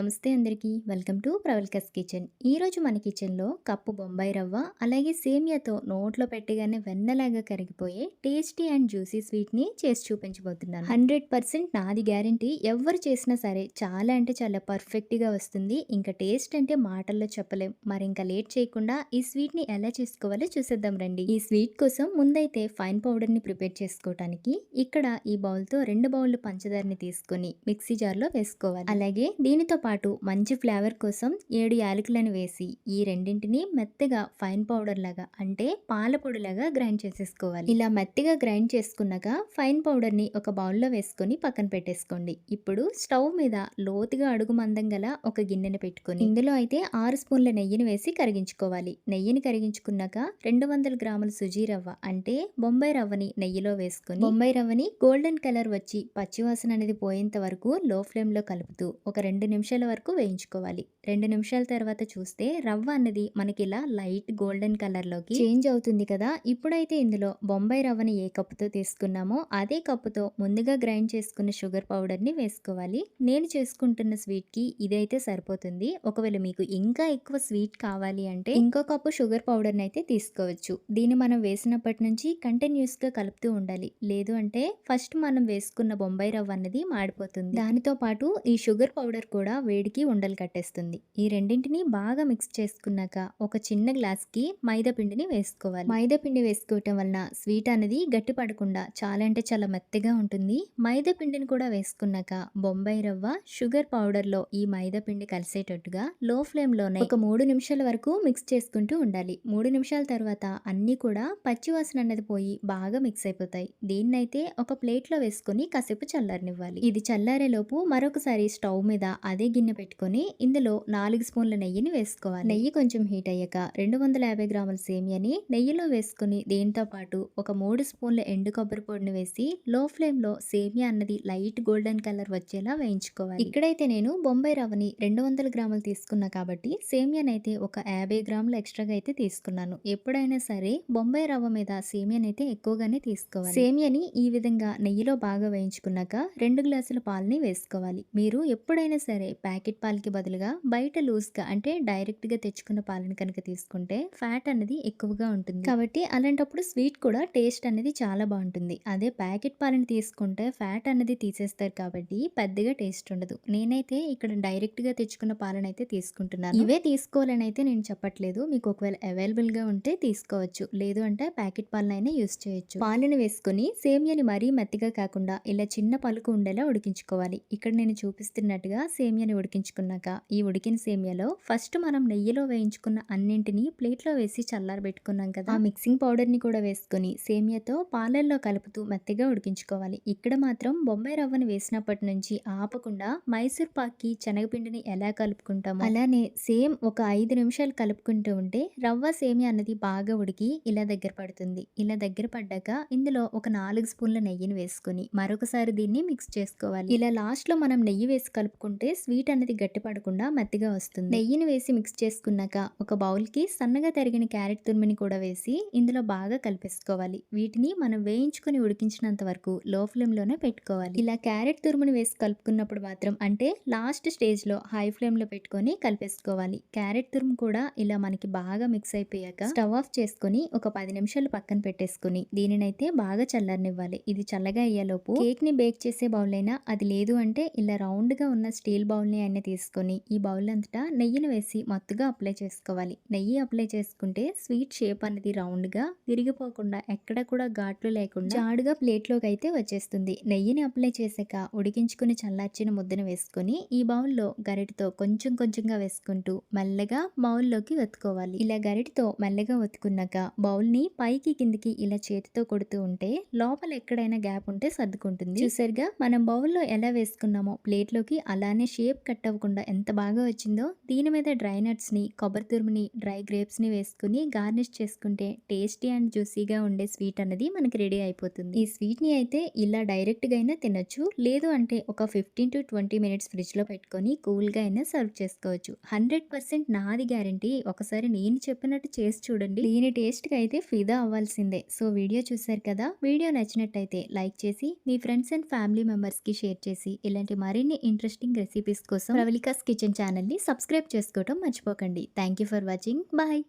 నమస్తే అందరికీ. Welcome to Pravalika's kitchen. ఈరోజు మన కిచెన్లో కప్పు బొంబాయి రవ్వ అలాగే సేమియాతో నోట్లో పెట్టగానే వెన్నలాగా కరిగిపోయే టేస్టీ అండ్ జ్యూసీ స్వీట్ని చేసి చూపించబోతున్నాను. హండ్రెడ్ పర్సెంట్ నాది గ్యారంటీ. ఎవరు చేసినా సరే చాలా అంటే చాలా పర్ఫెక్ట్గా వస్తుంది. ఇంకా టేస్ట్ అంటే మాటల్లో చెప్పలేం. మరి ఇంకా లేట్ చేయకుండా ఈ స్వీట్ని ఎలా చేసుకోవాలో చూసేద్దాం రండి. ఈ స్వీట్ కోసం ముందైతే ఫైన్ పౌడర్ని ప్రిపేర్ చేసుకోవటానికి ఇక్కడ ఈ బౌల్తో రెండు బౌళ్ళు పంచదారని తీసుకొని మిక్సీ జార్లో వేసుకోవాలి. అలాగే దీనితో పాటు మంచి ఫ్లేవర్ కోసం ఏడు యాలకులను వేసి ఈ రెండింటిని మెత్తగా ఫైన్ పౌడర్ లాగా అంటే పాల పొడిలాగా గ్రైండ్ చేసేసుకోవాలి. ఇలా మెత్తగా గ్రైండ్ చేసుకున్నాక ఫైన్ పౌడర్ని ఒక బౌల్లో వేసుకొని పక్కన పెట్టేసుకోండి. ఇప్పుడు స్టవ్ మీద లోతుగా అడుగు మందం గల ఒక గిన్నెని పెట్టుకొని ఇందులో అయితే ఆరు స్పూన్ల నెయ్యిని వేసి కరిగించుకోవాలి. నెయ్యిని కరిగించుకున్నాక రెండు వందల గ్రాముల సుజీ రవ్వ అంటే బొంబాయి రవ్వని నెయ్యిలో వేసుకొని బొంబాయి రవ్వని గోల్డెన్ కలర్ వచ్చి పచ్చివాసన అనేది పోయేంత వరకు లో ఫ్లేమ్లో కలుపుతూ ఒక రెండు నిమిషాల వరకు వేయించుకోవాలి. రెండు నిమిషాల తర్వాత చూస్తే రవ్వ అన్నది మనకి ఇలా లైట్ గోల్డెన్ కలర్లోకి చేంజ్ అవుతుంది కదా! ఇప్పుడైతే ఇందులో బొంబాయి రవ్వని ఏ కప్పుతో తీసుకున్నామో అదే కప్పుతో ముందుగా గ్రైండ్ చేసుకున్న షుగర్ పౌడర్ని వేసుకోవాలి. నేను చేసుకుంటున్న స్వీట్కి ఇదైతే సరిపోతుంది. ఒకవేళ మీకు ఇంకా ఎక్కువ స్వీట్ కావాలి అంటే ఇంకో కప్పు షుగర్ పౌడర్ని అయితే తీసుకోవచ్చు. దీన్ని మనం వేసినప్పటి నుంచి కంటిన్యూస్గా కలుపుతూ ఉండాలి. లేదు అంటే ఫస్ట్ మనం వేసుకున్న బొంబాయి రవ్వ అన్నది మాడిపోతుంది. దానితో పాటు ఈ షుగర్ పౌడర్ కూడా వేడికి ఉండలు కట్టేస్తుంది. ఈ రెండింటిని బాగా మిక్స్ చేసుకున్నాక ఒక చిన్న గ్లాస్కి మైదా పిండిని వేసుకోవాలి. మైదా పిండి వేసుకోవటం వలన స్వీట్ అనేది గట్టి పడకుండా చాలా అంటే చాలా మెత్తగా ఉంటుంది. మైదా పిండిని కూడా వేసుకున్నాక బొంబాయి రవ్వ షుగర్ పౌడర్లో ఈ మైదా పిండి కలిసేటట్టుగా లో ఫ్లేమ్లోనే ఒక మూడు నిమిషాల వరకు మిక్స్ చేసుకుంటూ ఉండాలి. మూడు నిమిషాల తర్వాత అన్నీ కూడా పచ్చివాసన అనేది పోయి బాగా మిక్స్ అయిపోతాయి. దీన్నైతే ఒక ప్లేట్లో వేసుకొని కాసేపు చల్లారనివ్వాలి. ఇది చల్లారేలోపు మరొకసారి స్టవ్ మీద అదే గిన్నె పెట్టుకొని ఇందులో నాలుగు స్పూన్ల నెయ్యిని వేసుకోవాలి. నెయ్యి కొంచెం హీట్ అయ్యాక రెండు వందల యాభై గ్రాముల సేమియాని నెయ్యిలో వేసుకుని దీంతో పాటు ఒక మూడు స్పూన్ల ఎండు కొబ్బరి పొడిని వేసి లో ఫ్లేమ్లో సేమియా అన్నది లైట్ గోల్డెన్ కలర్ వచ్చేలా వేయించుకోవాలి. ఇక్కడైతే నేను బొంబాయి రవ్వని రెండు వందల గ్రాములు తీసుకున్నా కాబట్టి సేమియానైతే ఒక యాభై గ్రాములు ఎక్స్ట్రాగా అయితే తీసుకున్నాను. ఎప్పుడైనా సరే బొంబాయి రవ్వ మీద సేమియానైతే ఎక్కువగానే తీసుకోవాలి. సేమియాని ఈ విధంగా నెయ్యిలో బాగా వేయించుకున్నాక రెండు గ్లాసుల పాలని వేసుకోవాలి. మీరు ఎప్పుడైనా సరే ప్యాకెట్ పాలకి బదులుగా బయట లూజ్గా అంటే డైరెక్ట్గా తెచ్చుకున్న పాలను కనుక తీసుకుంటే ఫ్యాట్ అనేది ఎక్కువగా ఉంటుంది. కాబట్టి అలాంటప్పుడు స్వీట్ కూడా టేస్ట్ అనేది చాలా బాగుంటుంది. అదే ప్యాకెట్ పాలను తీసుకుంటే ఫ్యాట్ అనేది తీసేస్తారు కాబట్టి పెద్దగా టేస్ట్ ఉండదు. నేనైతే ఇక్కడ డైరెక్ట్గా తెచ్చుకున్న పాలను అయితే తీసుకుంటున్నాను. ఇవే తీసుకోవాలని అయితే నేను చెప్పట్లేదు. మీకు ఒకవేళ అవైలబుల్గా ఉంటే తీసుకోవచ్చు. లేదు అంటే ప్యాకెట్ పాలనైనా యూస్ చేయొచ్చు. పాలను వేసుకొని సేమియాని మరీ మెత్తగా కాకుండా ఇలా చిన్న పలుకు ఉండేలా ఉడికించుకోవాలి. ఇక్కడ నేను చూపిస్తున్నట్టుగా సేమియాని ఉడికించుకున్నాక ఈ ఉడికిన సేమియాలో ఫస్ట్ మనం నెయ్యిలో వేయించుకున్న అన్నింటినీ ప్లేట్లో వేసి చల్లారబెట్టుకున్నాం కదా. ఆ మిక్సింగ్ పౌడర్ని కూడా వేసుకొని సేమియాతో పాలల్లో కలుపుతూ మెత్తగా ఉడికించుకోవాలి. ఇక్కడ మాత్రం బొంబాయి రవ్వని వేసినప్పటి నుంచి ఆపకుండా మైసూర్ పాక్కి శనగపిండిని ఎలా కలుపుకుంటామో అలానే సేమ్ ఒక ఐదు నిమిషాలు కలుపుకుంటూ ఉంటే రవ్వ సేమియా అన్నది బాగా ఉడికి ఇలా దగ్గర పడుతుంది. ఇలా దగ్గర పడ్డాక ఇందులో ఒక నాలుగు స్పూన్ల నెయ్యిని వేసుకుని మరొకసారి దీన్ని మిక్స్ చేసుకోవాలి. ఇలా లాస్ట్లో మనం నెయ్యి వేసి కలుపుకుంటే స్వీట్ అనేది గట్టిపడకుండా మెత్తగా వస్తుంది. నెయ్యిని వేసి మిక్స్ చేసుకున్నాక ఒక బౌల్కి సన్నగా తరిగిన క్యారెట్ తురిమిని కూడా వేసి ఇందులో బాగా కలిపేసుకోవాలి. వీటిని మనం వేయించుకొని ఉడికించినంత వరకు లో ఫ్లేమ్లోనే పెట్టుకోవాలి. ఇలా క్యారెట్ తురుముని వేసి కలుపుకున్నప్పుడు మాత్రం అంటే లాస్ట్ స్టేజ్లో హై ఫ్లేమ్లో పెట్టుకొని కలిపేసుకోవాలి. క్యారెట్ తురుము కూడా ఇలా మనకి బాగా మిక్స్ అయిపోయాక స్టవ్ ఆఫ్ చేసుకొని ఒక పది నిమిషాలు పక్కన పెట్టేసుకొని దీనినైతే బాగా చల్లారనివ్వాలి. ఇది చల్లగా అయ్యేలోపు కేక్ని బేక్ చేసే బౌల్ అయినా అది లేదు అంటే ఇలా రౌండ్గా ఉన్న స్టీల్ బౌల్ బౌల్ని అయినా తీసుకొని ఈ బౌల్ అంతటా నెయ్యిని వేసి మత్తుగా అప్లై చేసుకోవాలి. నెయ్యి అప్లై చేసుకుంటే స్వీట్ షేప్ అనేది రౌండ్గా విరిగిపోకుండా ఎక్కడ కూడా ఘాట్లు లేకుండా జాడుగా ప్లేట్లోకి అయితే వచ్చేస్తుంది. నెయ్యిని అప్లై చేశాక ఉడికించుకుని చల్లార్చిన ముద్దను వేసుకొని ఈ బౌల్లో గరిటతో కొంచెం కొంచెంగా వేసుకుంటూ మెల్లగా బౌల్లోకి వెతుకోవాలి ఇలా గరిటతో మెల్లగా ఒత్తుకున్నాక బౌల్ని పైకి కిందికి ఇలా చేతితో కొడుతూ ఉంటే లోపల ఎక్కడైనా గ్యాప్ ఉంటే సర్దుకుంటుంది. చూసారుగా మనం బౌల్లో ఎలా వేసుకున్నామో ప్లేట్లోకి అలానే షేప్ కట్ అవ్వకుండా ఎంత బాగా వచ్చిందో దీని మీద డ్రై నట్స్ని కొబ్బరి తురుముని డ్రై గ్రేప్స్ని వేసుకుని గార్నిష్ చేసుకుంటే టేస్టీ అండ్ జ్యూసీగా ఉండే స్వీట్ అనేది మనకి రెడీ అయిపోతుంది. ఈ స్వీట్ని అయితే ఇలా డైరెక్ట్గా అయినా తినొచ్చు లేదు అంటే ఒక ఫిఫ్టీన్ టు ట్వంటీ మినిట్స్ ఫ్రిడ్జ్లో పెట్టుకొని కూల్గా అయినా సర్వ్ చేసుకోవచ్చు. హండ్రెడ్ పర్సెంట్ నాది గ్యారంటీ. ఒకసారి నేను చెప్పినట్టు చేసి చూడండి. దీని టేస్ట్కి అయితే ఫిదా అవ్వాల్సిందే. సో వీడియో చూసారు కదా? వీడియో నచ్చినట్టయితే లైక్ చేసి మీ ఫ్రెండ్స్ అండ్ ఫ్యామిలీ మెంబర్స్కి షేర్ చేసి ఇలాంటి మరిన్ని ఇంట్రెస్టింగ్ రెసిపీస్ కోసం ప్రవళికాస్ కిచెన్ ఛానల్ని సబ్స్క్రైబ్ చేసుకోవడం మర్చిపోకండి. Thank you for watching. Bye.